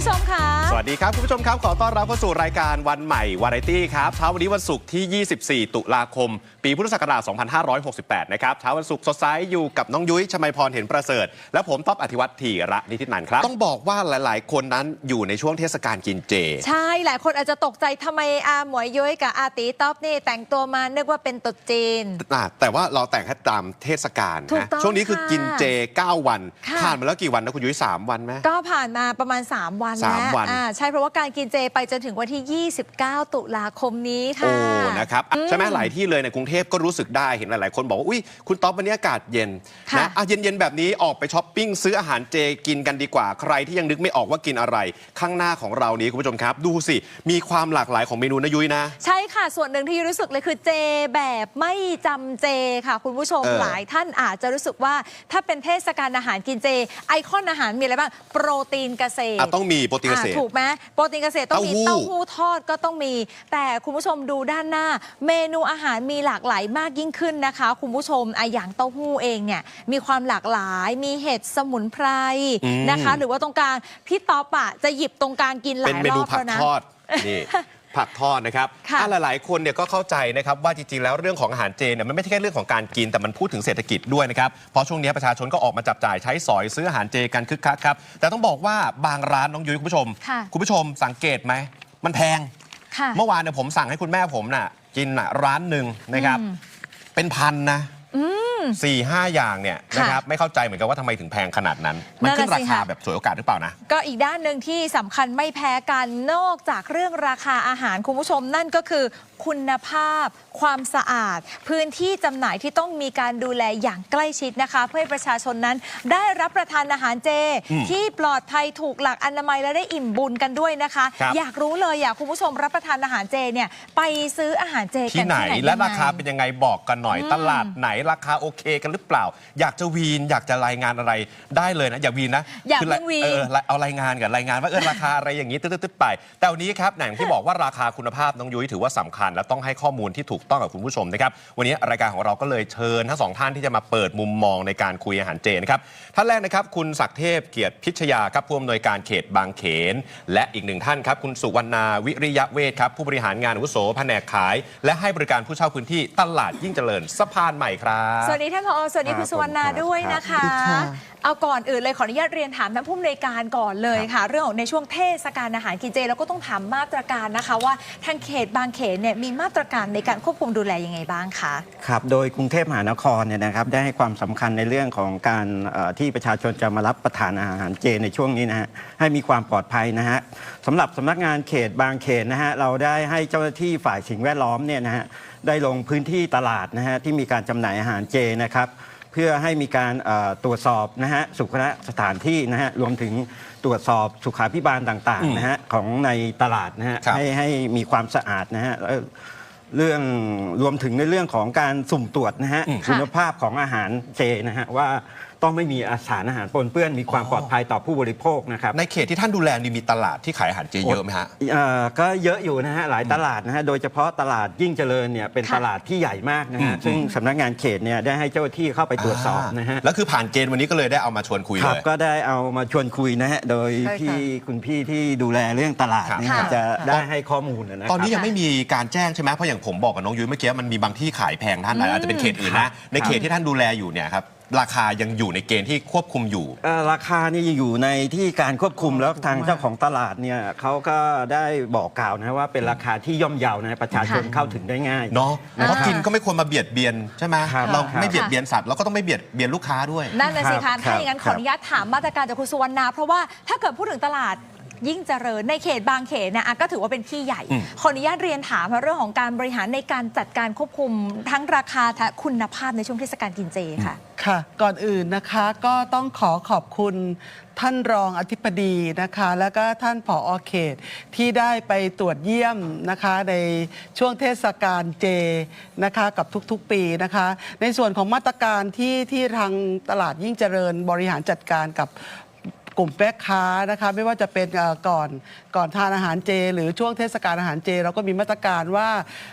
ผู้ชมคะสวัส ดีครับ คุณผู้ชมครับ ขอต้อนรับเข้าสู่รายการวันใหม่ วาไรตี้ครับเช้าวันนี้วันศุกร์ที่ 24 ตุลาคม ปีพุทธศักราช 2568 นะครับเช้าวันศุกร์สดใสอยู่กับน้องยุ้ยชมัยพรเห็นประเสริฐ และผมต๊อบอธิวัตรธีระนิตินันท์ครับ ต้องบอกว่าหลาย ๆ คนนั้นอยู่ในช่วงเทศกาลกินเจ ใช่ หลายคนอาจจะตกใจทำไมอาหมวยย้อยกับอาตีต๊อบนี่แต่งตัวมานึกว่าเป็นตรุษจีน อะแต่ว่าเราแต่งให้ตามเทศกาลถูกนะต้องช่วงนี้คือค่ะกินเจ 9 วันค่ะ ผ่านมาแล้วกี่วันนะคุณยุ้ย3วันไหม ก็ผ่านมาประมาณ 3 วันสามแล้ววัน อ่าใช่เพราะว่าการกินเจไปจนถึงวันที่ 29 ตุลาคมนี้ค่ะ โอ้ นะครับอะใช่ไหมหลายที่เลยในกรุงเทพก็รู้สึกได้เห็นหลาย ๆ คนบอกว่า อุ้ยคุณต๊อบวันนี้อากาศเย็นค่ะนะอะเย็น ๆ แบบนี้ออกไปช้อปปิ้งซื้ออาหารเจกินกันดีกว่า ใครที่ยังนึกไม่ออกว่ากินอะไร ข้างหน้าของเรานี้คุณผู้ชมครับ ดูสิ มีความหลากหลายของเมนูนะยุ้ยนะ ใช่ค่ะ ส่วนหนึ่งที่รู้สึกเลยคือเจแบบไม่จำเจค่ะ คุณผู้ชมเออหลายท่านอาจจะรู้สึกว่าถ้าเป็นเทศกาลอาหารกินเจ ไอคอนอาหารมีอะไรบ้าง โปรตีนเกษตรอะต้องมีโปรตีนเกษตรอ่าถูกไหมโปรตีนเกษตรต้องมีเต้าเต้าหู้ หู้ทอดก็ต้องมี แต่คุณผู้ชมดูด้านหน้า เมนูอาหารมีหลากหลายมากยิ่งขึ้นนะคะ คุณผู้ชมอะอย่างเต้าหู้เองเนี่ยมีความหลากหลาย มีเห็ดสมุนไพรอืม นะคะ หรือว่าตรงกลางพี่ต๊อปอะจะหยิบตรงกลางกินหเป็ลานยเมรนูอบผักแล้วนะ ทอดนี่ ผักทอดนะครับค่ะอะหลายๆ คนเนี่ยก็เข้าใจนะครับว่าจริงๆ แล้วเรื่องของอาหารเจเนี่ยมันไม่ใช่แค่เรื่องของการกินแต่มันพูดถึงเศรษฐกิจด้วยนะครับ เพราะช่วงนี้ประชาชนก็ออกมาจับจ่ายใช้สอยซื้ออาหารเจกันคึกคักครับ แต่ต้องบอกว่าบางร้านน้องยุ้ยคุณผู้ชม ค่ะ คุณผู้ชมสังเกตไหม มันแพง ค่ะ เมื่อวานเนี่ยผมสั่งให้คุณแม่ผมน่ะกินน่ะร้านหนึ่งนะครับอืมเป็นพันนะ สี่ห้าอย่างเนี่ยค่ะนะครับไม่เข้าใจเหมือนกันว่าทำไมถึงแพงขนาดนั้น มันนั่นขึ้นน่ะราสิคาค่ะแบบสวยโอกาสหรือเปล่านะ ก็อีกด้านหนึ่งที่สำคัญไม่แพ้กันนอกจากเรื่องราคาอาหารคุณผู้ชม นั่นก็คือคุณภาพ ความสะอาด พื้นที่จำหน่ายที่ต้องมีการดูแลอย่างใกล้ชิดนะคะ เพื่อให้ประชาชนนั้นได้รับประทานอาหารเจ อืมที่ปลอดภัยถูกหลักอนามัยและได้อิ่มบุญกันด้วยนะคะ ครับ อยากรู้เลยอยากคุณผู้ชมรับประทานอาหารเจเนี่ยไปซื้ออาหารเจกันที่ไหนที่ไหนและยังไงราคาเป็นยังไงบอกกันหน่อยอืมตลาดไหนราคาโอเคกันหรือเปล่า อยากจะวีนอยากจะรายงานอะไรได้เลยนะ อย่าวีนนะอย่าคืเพิ่งวีน เออเอารายงานกับรายงานว่าเออราคาอะไรอย่างนี้ตึ๊ดๆไป แต่วันนี้ครับอย่างที่บอกว่าราคาคุณภาพน้องยุ้ยถือว่าสำคัญ และต้องให้ข้อมูลที่ถูกต้องกับคุณผู้ชมนะครับวันนี้รายการของเราก็เลยเชิญทั้งสองท่านที่จะมาเปิดมุมมองในการคุยอาหารเจนะครับท่านแรกนะครับคุณศักดิ์เทพเกียรติพิชยาครับผู้อำนวยการเขตบางเขน และอีกหนึ่งท่านครับคุณสุวรรณาวิริยะเวทครับผู้บริหารงานอาวุโสแผนกขาย และให้บริการผู้เช่าพื้นที่ตลาดยิ่งเจริญสะพานใหม่ครับ สวัสดีท่านผอสวัสดีคุณสุวรรณาด้วยนะคะสวัสดีค่ะเอาก่อนอื่นเลยขออนุญาตเรียนถามท่านผู้อำนวยการก่อนเลยค่ะ เรื่องของในช่วงเทศกาลอาหารกินเจแล้วก็ต้องถามมาตรการนะคะว่าทางเขตบางเขตเนี่ยมีมาตรการในการควบคุมดูแลยังไงบ้างคะครับโดยกรุงเทพมหานครเนี่ยนะครับได้ให้ความสำคัญในเรื่องของการเอ่อที่ประชาชนจะมารับประทานอาหารเจในช่วงนี้นะฮะให้มีความปลอดภัยนะฮะสำหรับสำนักงานเขตบางเขตนะฮะเราได้ให้เจ้าหน้าที่ฝ่ายสิ่งแวดล้อมเนี่ยนะฮะ ได้ลงพื้นที่ตลาดนะฮะที่มีการจำหน่ายอาหารเจนะครับ เพื่อให้มีการเอ่อตรวจสอบนะฮะสุขลักษณะสถานที่นะฮะรวมถึงตรวจสอบสุขาพิบาลต่างๆนะฮะของในตลาดนะฮะครับ ให้ให้มีความสะอาดนะฮะแล้วเรื่องรวมถึงในเรื่องของการสุ่มตรวจนะฮะอืมคุณภาพของอาหารเจนะฮะว่า ต้องไม่มีอาสารอาหารปนเปื้อนมีความอ๋อปลอดภัยต่อผู้บริโภคนะครับในเขตที่ท่านดูแลนี่มีตลาดที่ขายอาหารเจเยอะไหมฮะเอ่อก็เยอะอยู่นะฮะหลายตลาดนะฮะโดยเฉพาะตลาดยิ่งเจริญเนี่ยเป็นค่ะตลาดที่ใหญ่มากนะอืฮะมซึ่งสำนักงานเขตเนี่ยได้ให้เจ้าหน้าที่เข้าไปตรวจสอบนะฮะแล้วคือผ่านเกณฑ์วันนี้ก็เลยได้เอามาชวนคุยคเลรับยก็ได้เอามาชวนคุยนะฮะโดยใช่ค่ะพี่คุณพี่ที่ดูแลเรื่องตลาดครับนะฮะค่ะจะได้ให้ข้อมูลนะครับตอนนี้ยังไม่มีการแจ้งใช่ไหมเพราะอย่างผมบอกกับน้องยุ้ยเมื่อกี้มันมีบางที่ขายแพงท่านอืมอาจจะเป็นเขตอื่นครันะบในเขตที่ท่านดูแลอยู่เนี่ยครับ ราคายังอยู่ในเกณฑ์ที่ควบคุมอยู่ เอ่อราคานี่อยู่ในที่การควบคุมแล้วทางเจ้าของตลาดเนี่ยเขาก็ได้บอกกล่าวนะว่าเป็นราคาที่ย่อมเยานะประชาชนค่ะเข้าถึงได้ง่าย เนาะนะครับเพราะกินก็ไม่ควรมาเบียดเบียนใช่ไหมครับ เราครับไม่เบียดเบียนสัตว์เราก็ต้องไม่เบียดเบียนลูกค้าด้วย นั่นนะสิครัคะบถ้าอย่างนั้นคขรับ ออนุญาตถามมาตรการจากคุณสุวรรณาเพราะว่าถ้าเกิดพูดถึงตลาด ยิ่งเจริญในเขตบางเขตเนี่ยอะก็ถือว่าเป็นที่ใหญ่ อืม ขออนุญาตเรียนถามเรื่องของการบริหารในการจัดการควบคุมทั้งราคาและคุณภาพในช่วงเทศกาลกินเจค่ะ ค่ะ ก่อนอื่นนะคะก็ต้องขอขอบคุณท่านรองอธิบดีนะคะ แล้วก็ท่านผออเขตที่ได้ไปตรวจเยี่ยมนะคะในช่วงเทศกาลเจนะคะกับทุกๆปีนะคะ ในส่วนของมาตรการที่ที่ทางตลาดยิ่งเจริญบริหารจัดการกับ กลุ่มแม่ค้านะคะไม่ว่าจะเป็นก่อนก่อนทานอาหารเจ หรือช่วงเทศกาลอาหารเจ เราก็มีมาตรการว่า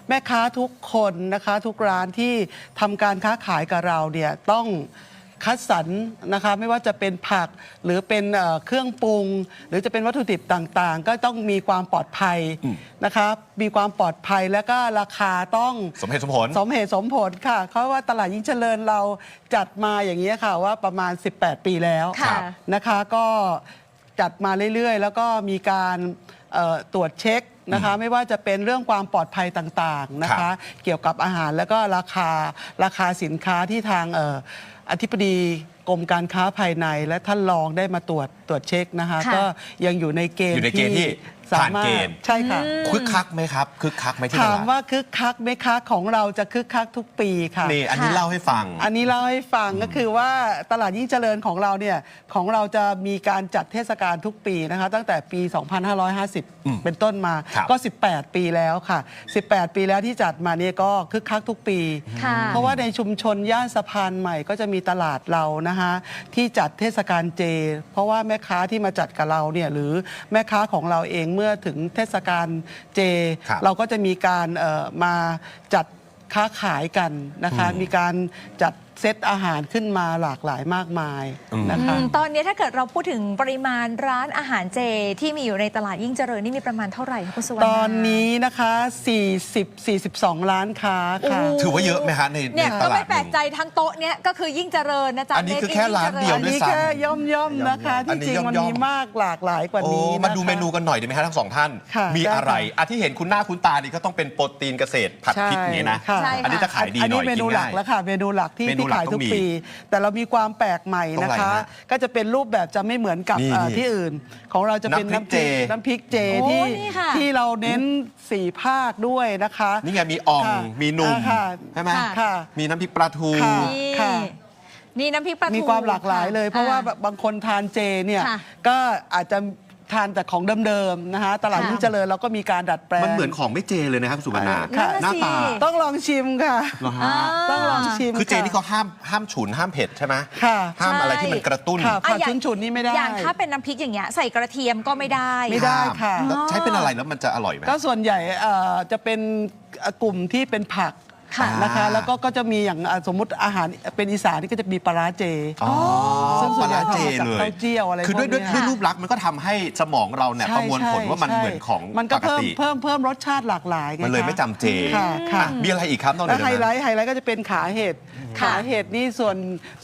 แม่ค้าทุกคนนะคะทุกร้านที่ทำการค้าขายกับเราเนี่ยต้อง คัดสรรนะคะไม่ว่าจะเป็นผักหรือเป็นเอ่อเครื่องปรุง หรือจะเป็นวัตถุดิบต่างๆ ก็ต้องมีความปลอดภัยนะคะมีความปลอดภัยแล้วก็ราคาต้อง สมเหตุสมผล สมเหตุสมผลค่ะเพราะว่าตลาดยิ่งเจริญเราจัดมาอย่างนี้ยค่ะว่าประมาณ 18 ปีแล้วค่ะ นะคะ ก็จัดมาเรื่อยๆ แล้วก็มีการเอ่อตรวจเช็ค นะคะไม่ว่าจะเป็นเรื่องความปลอดภัยต่างๆนะครัคะบเกี่ยวกับอาหารแล้วก็ราคาราคาสินค้าที่ทางเอ่ออธิบดีกรมการค้าภายในและท่านรองได้มาตรวจตรวจเช็คนะคะค่ะก็ยังอยู่ในเกณฑ์อยู่ในเกณฑ์ที่ สาผ่านมารเกถณฑ์ใช่ค่ะ คึกคักไหมครับคึกคักไหมที่ตถามลาดว่าคึกคักไหมคะของเราจะคึกคักทุกปีค่ะ นี่อันนี้ค่ะ เล่าให้ฟัง อันนี้เล่าให้ฟังก็คือว่าตลาดยิ่งเจริญของเราเนี่ยของเราจะมีการจัดเทศกาลทุกปีนะคะตั้งแต่ปี2550 เป็นต้นมาครับก็ 18 ปีแล้วค่ะ 18 ปีแล้วที่จัดมาเนี่ยก็คึกคักทุกปี ค่ะ เพราะว่าในชุมชนย่านสะพานใหม่ก็จะมีตลาดเรานะคะที่จัดเทศกาลเจ เพราะว่าแม่ค้าที่มาจัดกับเราเนี่ยหรือแม่ค้าของเราเองเมื่อถึงเทศกาลเจ ครับเราก็จะมีการเอ่อมาจัดค้าขายกันนะคะ มีการจัด เซตอาหารขึ้นมาหลากหลายมากมายนะคะอืมตอนนี้ถ้าเกิดเราพูดถึงปริมาณร้านอาหารเจที่มีอยู่ในตลาดยิ่งเจริญนี่มีประมาณเท่าไหร่คะคุณสุวรรณาตอนนี้นะคะ 40 42 ล้านค้าค่ะโอ้โหถือว่าเยอะไหมฮะในในเนี่ยตก็ลาไม่ดแปลกหใจนึ่งทั้งโต๊ะเนี้ยก็คือยิ่งเจริญนะจ๊ะ อันนี้คือ Made in แค่ร้านเดียว อันด้วยนี้ซ้ำแค่ย่อมย่อมๆนะคะ อัที่นนี้จริงมันย่อมๆ มีมากหลากหลายกว่าโอ้นี้นะคะ มาดูเมนูกันหน่อยได้ไหมฮะทั้งสองท่าน ค่ะมีได้อะไรค่ะ อะที่เห็นคุณหน้าคุณตานี่ก็ต้องเป็นโปรตีนเกษตรผัดพริกอย่างนี้นะค่ะใช่ค่ะ อันนี้จะขายดีอันหน่นี้อยเมนูกินหลัง่ากย แล้วค่ะ เมนูหลักที่เมนูที่หลักขายต้ทุองกมีปี แต่เรามีความแปลกใหม่ต้องนะอะไรคะ ฮะก็จะเป็นรูปแบบจะไม่เหมือนกับนี่เอ่อนี่ที่อื่น ของเราจะเป็นน้ำพริกน้ำพริกเจ น้ำพริกเจโอ้ที่นี่ค่ะ ที่เราเน้นสี่ภาคด้วยนะคะ นี่ไงมีอ่องค่ะมีหนุ่มอ่าค่ะใช่ไหมค่ะค่ะมีน้ำพริกปลาทู ค่ะ นี่ค่ะนี่น้ำพริกปลาทู มีความหลากหลายเลย เพราะว่าอ่บางคนทานเจเนี่ยค่ะก็อาจจะ ทานแต่ของเดิมๆนะคะตลาดค่ะยิ่งเจริญเราก็มีการดัดแปลงมันเหมือนของไม่เจเลยนะครับคุณสุวรรณาค่ะ หน้าตาต้องลองชิมค่ะ เหรอฮะอ่าต้องลองชิมคือเจะนี่เขาห้ามห้ามฉุนห้ามเผ็ดใช่ไหมค่ะห้ามอะไรใช่ที่มันกระตุ้นค่ะอะผัดอย่างชุนๆนี่ไม่ได้ อย่างถ้าเป็นน้ำพริกอย่างเงี้ยใส่กระเทียมก็ไม่ได้ ไม่ได้ ค่ะ แล้วใช้เป็นอะไรแล้วมันจะอร่อยไหม ก็ส่วนใหญ่เอ่อจะเป็นเอ่อกลุ่มที่เป็นผัก ค่ะนะคะแล้วก็ก็จะมีอย่างอะสมมุติอาหารเป็นอีสานนี่ก็จะมีปลาร้าเจอ๋อซึ่งส่ปวนลาใหญ่ร้าเจทำมาจากเลย เต้าเจี้ยวอะไรคือด้วยพวกด้วยเนี้ยด้วยรูปลักษณ์มันก็ทำให้สมองเราเนี่ยใช่ประมวลผลใช่ว่ามันใช่เหมือนของมันก็ปกเพิ่มติ เพิ่มเพิ่มรสชาติหลากหลายไงมันเลยคะไม่จำเจค่ะค่ะ อะมีอะไรอีกครับนอกเหนืแล้อวจากไฮไลนั้น ท์ไฮไลท์ก็จะเป็นขาเห็ดค่ะ ขาเห็ดนี่ส่วน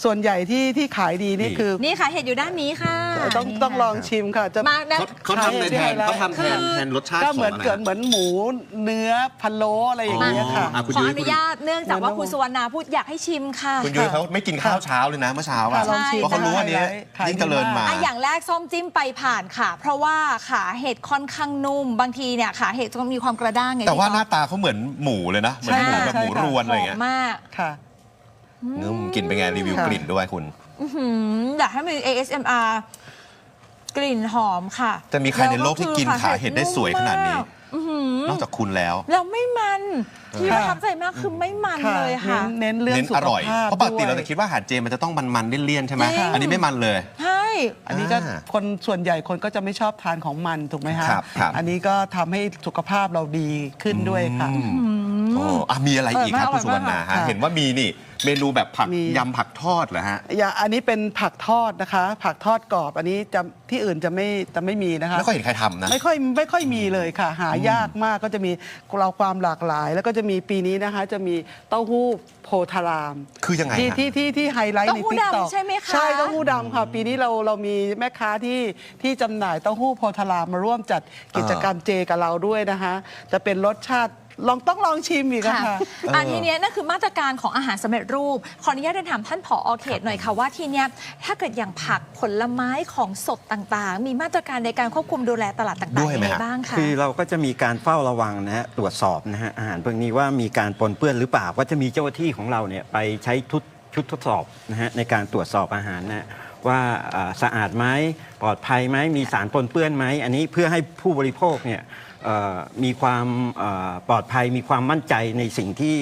ส่วนใหญ่ที่ที่ขายดีนี่นี่ คือนี่ค่ะเห็ดอยู่ด้านนี้ค่ะต้องนี่ต้องค่ะลองชิมค่ะจะ มานะเขาทำในแทนเขาทำแทนแทนรสชาติก็ของเหมือนอะไรเกิดเหมือนหมูเนื้อพะโล้อะไรอย่างเงี้ยค่ะอะคุณขอยุ้ยอนุญาตเนื่องจากว่าคุณสุวรรณาพูดอยากให้ชิมค่ะ คุณยุ้ยเขาไม่กินข้าวเช้าเลยนะเมื่อเช้าอะค่ะลองชิมเพราะเขารู้ว่านี้ขายดียิ่งเจริญมาอะอย่างแรกส้มจิ้มไปผ่านค่ะ เพราะว่าขาเห็ดค่อนข้างนุ่ม บางทีเนี่ยขาเห็ดจะมีความกระด้างไงแต่ว่าหพี่น้าตาเขาเหมือนหมูเลยนะเหมือนหมูใช่แบบหมูใช่ค่ะรวนอะไรหออย่างเงี้ยมากค่ะนุ่มกลิ่นเป็นไงรีวิวค่ะกลิ่นด้วยคุณอื้อหืออยากให้มี ASMR กลิ่นหอมค่ะ จะมีใครในโลกที่กินขาเห็ดได้สวยขนาดนี้ อื้อหือนอกจากคุณแล้ว แล้วไม่มันที่ประทับใจมากคือไม่มันค่ะเลยค่ะ เน้นเน้นเรื่องเน้นสุอขร่อย ภาพเพราะปกติด้วยเราจะคิดว่าอาหารเจมันจะต้องมันๆเลี่ยนๆใช่ไหมจริง อันนี้ไม่มันเลย ใช่ อันนี้ก็อ่าคนส่วนใหญ่คนก็จะไม่ชอบทานของมันถูกไหมฮะครับครับ อันนี้ก็ทำให้สุขภาพเราดีขึ้นด้วยค่ะ อืม โอ้อะมีอะไรอีกครับอร่คุอยณมากสุวรรณาค่ะฮะ เห็นว่ามีนี่ เมนูแบบผักมี ยำผักทอดเหรอฮะ อย่างอันนี้เป็นผักทอดนะคะ ผักทอดกรอบ อันนี้จะที่อื่นจะไม่จะไม่มีนะคะ ไม่ค่อยเห็นใครทำนะ ไม่ค่อยไม่ค่อยมีเลยค่ะ หายากมากก็จะมีเราความหลากหลาย แล้วก็จะมีปีนี้นะคะ จะมีเต้าหู้โพธารามคือยังไงที่ฮะ ที่ที่ที่ไฮไลท์ในเต้าหู้ติ๊กต็อกดำใช่ไหมคะ ใช่เต้าหู้ดำค่ะ ปีนี้เราเรามีแม่ค้าที่ที่จำหน่ายเต้าหู้โพธารามมาร่วมจัดกิจกรรมเจกับเราด้วยนะคะ จะเป็นรสชาติ ลองต้องลองชิมอีกอะค่ะค่ะ อันทีเนี้ยนั่นคือมาตรการของอาหารสำเร็จรูป ขออนุญาตเรียนถามท่านผอเขตหน่อยค่ะว่าทีเนี้ยถ้าเกิดอย่างผักผลไม้ของสดต่างๆ มีมาตรการในการควบคุมดูแลตลาดต่างด้ๆวยยังไหมไงฮะ บ้างคะคือเราก็จะมีการเฝ้าระวังนะฮะตรวจสอบนะฮะอาหารพวกนี้ว่ามีการปนเปื้อนหรือเปล่าก็จะมีเจ้าหน้าที่ของเราเนี่ยไปใช้ทุดชุดทดสอบนะฮะในการตรวจสอบอาหารนะฮะว่าอ่าสะอาดไหมปลอดภัยไหมมีสารปนเปื้อนไหมอันนี้เพื่อให้ผู้บริโภคเนี่ยเอ่อ มีความเอ่อปลอดภัยมีความมั่นใจในสิ่งที่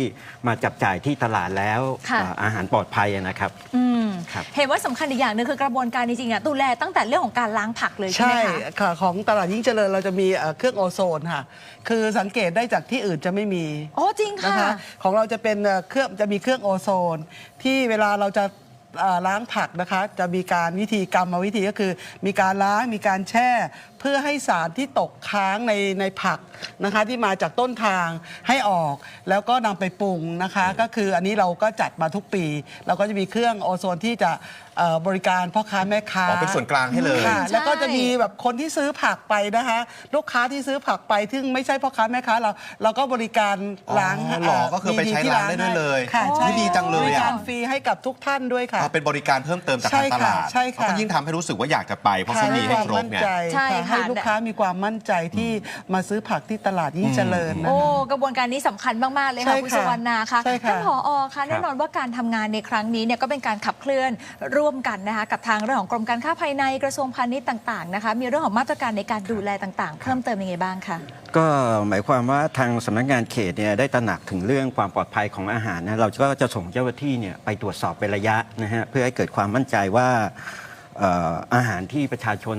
มาจับจ่ายที่ตลาดแล้วค่ะอ่าอาหารปลอดภัยนะครับ อืมครับ เห็นว่าสำคัญอีกอย่างหนึงคือกระบวนการจริงๆอะดูแลตั้งแต่เรื่องของการล้างผักเลยใช่ไหมใช่คะ ค่ะของตลาดยิ่งเจริญเราจะมีเอ่อเครื่องโอโซนค่ะ คือสังเกตได้จากที่อื่นจะไม่มีโอ้จริงนะค่ะคะของเราจะเป็นเอ่อเครื่องจะมีเครื่องโอโซน ที่เวลาเราจะเอ่อล้างผักนะคะ จะมีการวิธีกรรมวิธีก็คือ มีการล้างมีการแช่ เพื่อให้สารที่ตกค้างในในผักนะคะที่มาจากต้นทางให้ออก แล้วก็นำไปปรุงนะคะ ก็คืออันนี้เราก็จัดมาทุกปี เราก็จะมีเครื่องโอโซนที่จะเอ่อบริการพ่อค้าแม่ค้า อ๋อเป็นส่วนกลางให้เลย ค่ะใช่แล้วก็จะมีแบบคนที่ซื้อผักไปนะคะลูกค้าที่ซื้อผักไปซึ่งไม่ใช่พ่อค้าแม่ค้าเราเราก็บริการล้างอ๋อเหรอก็คือไปใช้ล้างได้ด้วยเลยค่ะใช่นี่ดีจังเลยอะ บริการฟรีให้กับทุกท่านด้วยค่ะอ๋อเป็นบริการเพิ่มเติมจากใช่ทางตค่ะลาดใช่ค่ะ ก็ยิ่งทำให้รู้สึกว่าอยากจะไปเพราะค่ะเขามีให้ความครบมั่นเนี่ยใจใช่ค่ะให้ลูกค้ามีความมั่นใจที่มาซื้อผักที่ตลาดยิ่งเจริญนะโอ้คะ กระบวนการนี้สำคัญมาก ๆ เลยค่ะใช่คุณค่ะสุวรรณาค่ะใช่ค่ะท่านผอคะแน่นอนว่าการทำงานในครั้งนี้เนี่ยก็เป็นการขับเคลื่อนร่วมกันนะคะกับทางเรื่องของกรมการค้าภายในกระทรวงพาณิชย์ต่างๆนะคะมีเรื่องของมาตรการในการดูแลต่างๆ เพิ่มเติมยังไงบ้างคะ ก็หมายความว่าทางสำนักงานเขตเนี่ยได้ตระหนักถึงเรื่องความปลอดภัยของอาหารนะเราก็จะส่งเจ้าหน้าที่เนี่ยไปตรวจสอบเป็นระยะนะฮะเพื่อให้เกิดความมั่นใจว่า เอ่ออาหารที่ประชาชน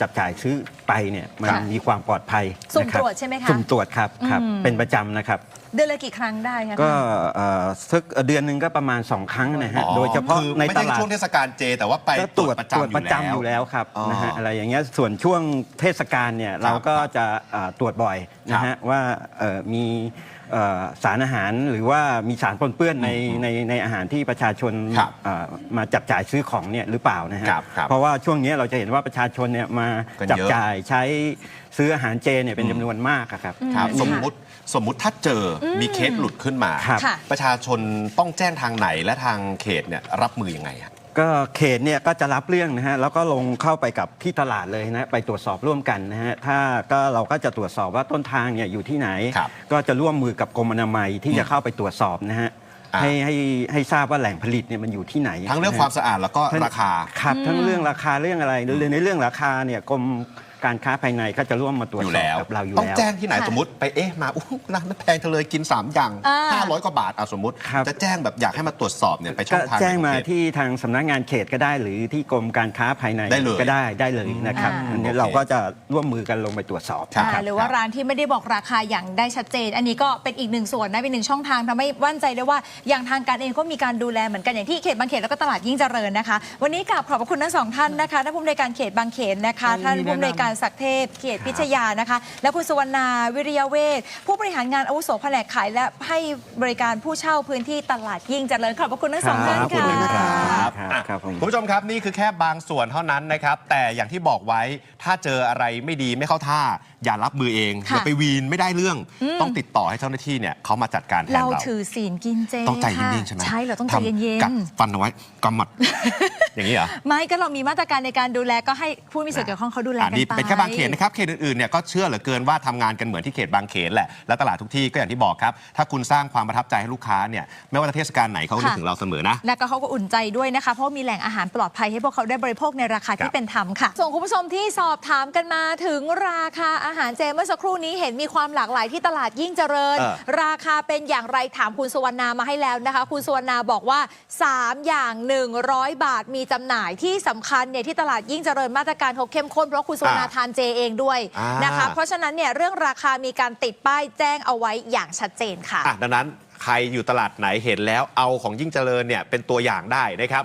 จับจ่ายซื้อไปเนี่ยมันค่ะมีความปลอดภัยสุ่มนะครับตรวจใช่ไหมคะสุ่มตรวจครับครับอืม เป็นประจำนะครับ เดือนละกี่ครั้งได้คะก็ท่านเอ่อสักเดือนหนึ่งก็ประมาณ 2 ครั้งนะฮะ อ๋อโดยเฉพาะคือในไม่ตใช่ลาดช่วงเทศกาลเจ แต่ว่าไปก็ตรวจประตรวจจำประจำอยู่แล้วครับอ๋อ นะฮะอะไรอย่างเงี้ยส่วนช่วงเทศกาลเนี่ยเราก็จะเอ่อตรวจบ่อยนะฮะว่าเอ่อมีเอ่อ สารอาหารหรือว่ามีสารปนเปื้อนในในในอาหารที่ประชาชนครับเอ่อมาจับจ่ายซื้อของเนี่ยหรือเปล่านะฮะครับครับเพราะว่าช่วงนี้เราจะเห็นว่าประชาชนเนี่ยมากันเยอะ จับจ่ายใช้ซื้ออาหารเจเนี่ยเป็นจำนวนมากอะครับ ครับอืมสมมุติสมมุติถ้าเจออมีเคสหลุดขึ้นมา ครับ ค่ะ ประชาชนต้องแจ้งทางไหนและทางเขตเนี่ยรับมือยังไงฮะ ก็เขตเนี่ยก็จะรับเรื่องนะฮะแล้วก็ลงเข้าไปกับที่ตลาดเลยนะไปตรวจสอบร่วมกันนะฮะถ้าก็เราก็จะตรวจสอบว่าต้นทางเนี่ยอยู่ที่ไหน ครับก็จะร่วมมือกับกรมอนามัยที่จะเข้าไปตรวจสอบนะฮะอ่า ให้ให้ให้ทราบว่าแหล่งผลิตเนี่ยมันอยู่ที่ไหนทั้งเรื่องนะฮะความสะอาดแล้วก็ทั้งราคา ครับทั้งเรื่องราคาเรื่องอะไรหรือในเรื่องราคาเนี่ยกรม การค้าภายในก็จะร่วมมาตรวจอยู่สอบแล้วกับเราอยู่ต้องแล้วแจ้งที่ไหนค่ะสมมติไปเอ๊ะมาอู้ร้านนั้นแพงจังเลยกิน 3 อย่าง อ่า 500 กว่าบาทอะสมมติ ครับ จะแจ้งแบบอยากให้มาตรวจสอบเนี่ยไปช่ก็องทางไหนแจ้งมาของเขตที่ทางสำนักงานเขตก็ได้ หรือที่กรมการค้าภายในได้เลยก็ได้ได้เลยนะครับอืมอันนี้โอเคเราก็จะร่วมมือกันลงไปตรวจสอบ ครับ อ่าหรือว่าร้านที่ไม่ได้บอกราคาอย่างได้ชัดเจน อันนี้ก็เป็นอีกหนึ่งส่วนนะเป็นหนึ่งช่องทางทำให้มั่นใจได้ว่า อย่างทางการเองก็มีการดูแลเหมือนกันอย่างที่เขตบางเขตแล้วก็ตลาดยิ่งเจริญนะคะ วันนี้กราบขอบพระคุณทั้งสองท่านนะคะท่านผู้อำนวยการเขตบางเขนนะคะยินดีท่านผู้อำนวยการศักดิ์เทพเขตพิชยานะคะ และคุณสุวรรณาวิริยเวชผู้บริหารงานอาวุโสแผนกขาย และให้บริการผู้เช่าพื้นที่ตลาดยิ่งเจริญขอบพระคุณทั้งสองท่านขอบคุค่ะณครับครับครับครับผมคุณผู้ชมครับนี่คือแค่บางส่วนเท่านั้นนะครับ แต่อย่างที่บอกไว้ถ้าเจออะไรไม่ดีไม่เข้าท่าอย่ารับมือเองค่ะ อย่าไปวีนไม่ได้เรื่อง ต้องติดต่อให้เจ้าหน้าที่เนี่ยเขามาจัดการแทนเราเรา ถือศีลกินเจต้องใจค่ะเย็นๆใช่ไหมใช่เราต้องใจทำเย็นกัดๆฟันเอาไว้กำหมัด อย่างนี้เหรอไม่ก็เรามีมาตรการในการดูแลก็ให้ผู้มีส่วนเกี่ยวข้องเขาดูแลอักันนนี้ไปเป็นแค่บางเขตนะครับ เขตอื่นๆ เนี่ยก็เชื่อเหลือเกินว่าทำงานกันเหมือนที่เขตบางเขนแหละ และตลาดทุกที่ก็อย่างที่บอกครับ ถ้าคุณสร้างความประทับใจให้ลูกค้าเนี่ย ไม่ว่าจะเทศกาลไหนเขาก็นึกค่ะ ถึงเราเสมอนะ และก็เขาก็อุ่นใจด้วยนะคะ เพราะมีแหล่งอาหารปลอดภัยให้พวกเขาได้บริโภคในราคาครัที่บ เป็นธรรมค่ะ ส่วนคุณผู้ชมที่สอบถามกันมาถึงราคาอาหารเจเมื่อสักครู่นี้เห็นมีความหลากหลายที่ตลาดยิ่งเจริญเออราคาเป็นอย่างไรถามคุณสุวรรณามาให้แล้วนะคะ คุณสุวรรณาบอกว่า 3 อย่าง 100 บาทมีจำหน่ายที่สำคัญเนี่ยที่ตลาดยิ่งเจริญมาตรการเขาเข้มข้นเพราะคุณสุวรรณาทานเจเองด้วยอ่านนะคะเพราะฉะนั้นเนี่ยเรื่องราคามีการติดป้ายแจ้งเอาไว้อย่างชัดเจนค่ะอะดังนั้นใครอยู่ตลาดไหนเห็นแล้วเอาของยิ่งเจริญเนี่ยเป็นตัวอย่างได้นะครับ